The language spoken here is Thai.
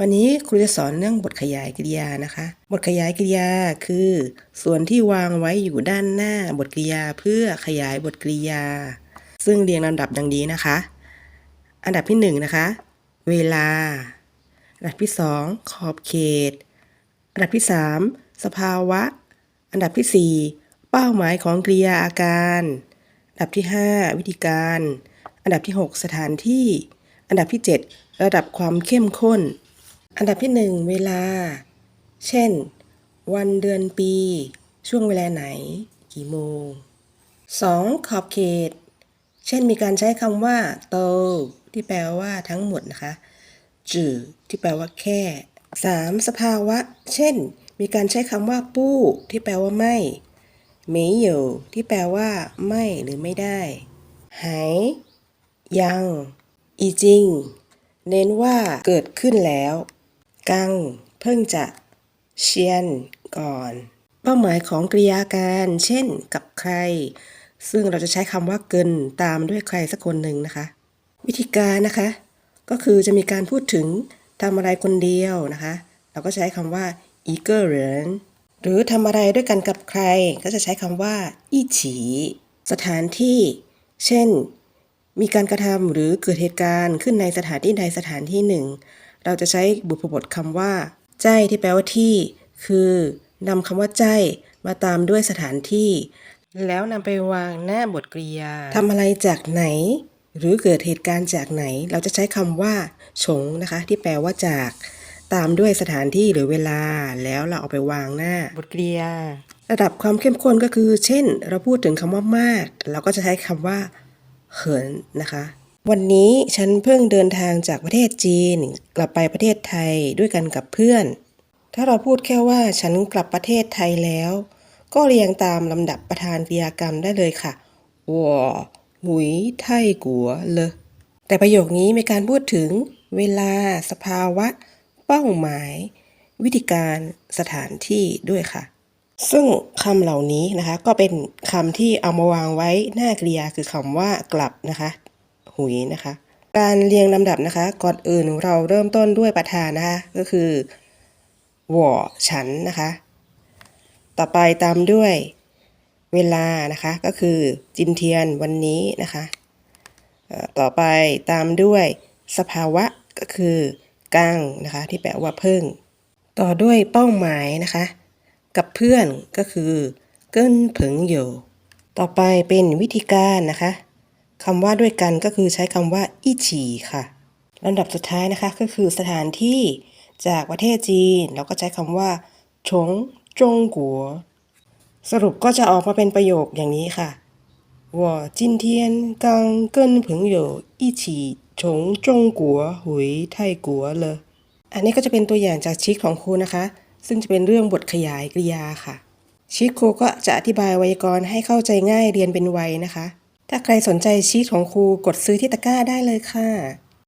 วันนี้ครูจะสอนเรื่องบทขยายกริยานะคะ บทขยายกริยาคือ ส่วนที่วางไว้อยู่ด้านหน้าบทกริยาเพื่อขยายบทกริยา ซึ่งเรียงลำดับดังนี้นะคะ อันดับที่หนึ่งนะคะ เวลา อันดับที่สองขอบเขต อันดับที่สามสภาวะ อันดับที่สี่เป้าหมายของกริยาอาการ อันดับที่ห้าวิธีการ อันดับที่หกสถานที่ อันดับที่เจ็ดระดับความเข้มข้น อันดับที่หนึ่งเวลา เช่น วันเดือนปี ช่วงเวลาไหน กี่โมง 2. ขอบเขต เช่นมีการใช้คำว่าโตที่แปลว่าทั้งหมดนะคะจื่อที่แปลว่าแค่ 3. สภาวะ เช่น มีการใช้คำว่า ปู้ ที่แปลว่าไม่เมยเหยวที่แปลว่า ไม่หรือไม่ได้หายยัง อีจริง เน้นว่าเกิดขึ้นแล้ว กัง เพิ่งจะเชียนก่อน เป้าหมายของกริยาการ เช่น กับใคร ซึ่งเราจะใช้คำว่าเกินตามด้วยใครสักคนหนึ่งนะคะ วิธีการนะคะ ก็คือจะมีการพูดถึงทำอะไรคนเดียวนะคะ เราก็ใช้คำว่าอีเกอร์เรนหรือทำอะไรด้วยกันกับใคร ก็จะใช้คำว่าอีฉีสถานที่ เช่น มีการกระทำหรือเกิดเหตุการณ์ขึ้นในสถานที่ใดสถานที่หนึ่ง เราจะใช้บุพบทคำว่าใจที่แปลว่าที่ คือนำคำว่าใจมาตามด้วยสถานที่ แล้วนำไปวางหน้าบทกริยาทำอะไรจากไหน หรือเกิดเหตุการณ์จากไหน เราจะใช้คำว่า ฉงนะคะ ที่แปลว่าจาก ตามด้วยสถานที่หรือเวลา แล้วเราเอาไปวางหน้า บทกริยา ระดับความเข้มข้นก็คือ เช่น เราพูดถึงคำว่ามาก เราก็จะใช้คำว่าเขินนะคะ วันนี้ฉันเพิ่งเดินทางจากประเทศจีน กลับไปประเทศไทยด้วยกันกับเพื่อน ถ้าเราพูดแค่ว่าฉันกลับประเทศไทยแล้ว ก็เรียงตามลำดับประธานกริยากรรมได้เลยค่ะวอหมุยไทกัวเลยแต่ประโยคนี้มีการพูดถึงเวลาสภาวะ เป้าหมาย วิธีการสถานที่ด้วยค่ะ ซึ่งคำเหล่านี้นะคะ ก็เป็นคำที่เอามาวางไว้หน้ากริยาคือคำว่ากลับนะคะ หุยนะคะ การเรียงลำดับนะคะ ก่อนอื่นเราเริ่มต้นด้วยประธานนะคะ ก็คือหว่อฉันนะคะ ต่อไปตามด้วยเวลานะคะ ก็คือจินเทียนวันนี้นะคะ ต่อไปตามด้วยสภาวะก็คือกังนะคะ ที่แปลว่าเพิ่ง ต่อด้วยเป้าหมายนะคะ กับเพื่อนก็คือเกิ้นเผิงโยต่อไปเป็นวิธีการนะคะ คำว่าด้วยกันก็คือใช้คำว่าอีฉีค่ะลำดับสุดท้ายนะคะก็คือสถานที่จากประเทศจีน เราก็ใช้คำว่าชงจงกัว สรุปก็จะออกมาเป็นประโยคอย่างนี้ค่ะว่าจินเทียนกังเกินอันนี้ก็จะเป็นตัวอย่างจากชิคของครูนะคะ ซึ่งจะเป็นเรื่องบทขยายกริยาค่ะ ชิคครูก็จะอธิบายไวยากรณ์ให้เข้าใจง่ายเรียนเป็นไวนะคะ ถ้าใครสนใจชีสของครูกดซื้อที่ตะกร้าได้เลยค่ะ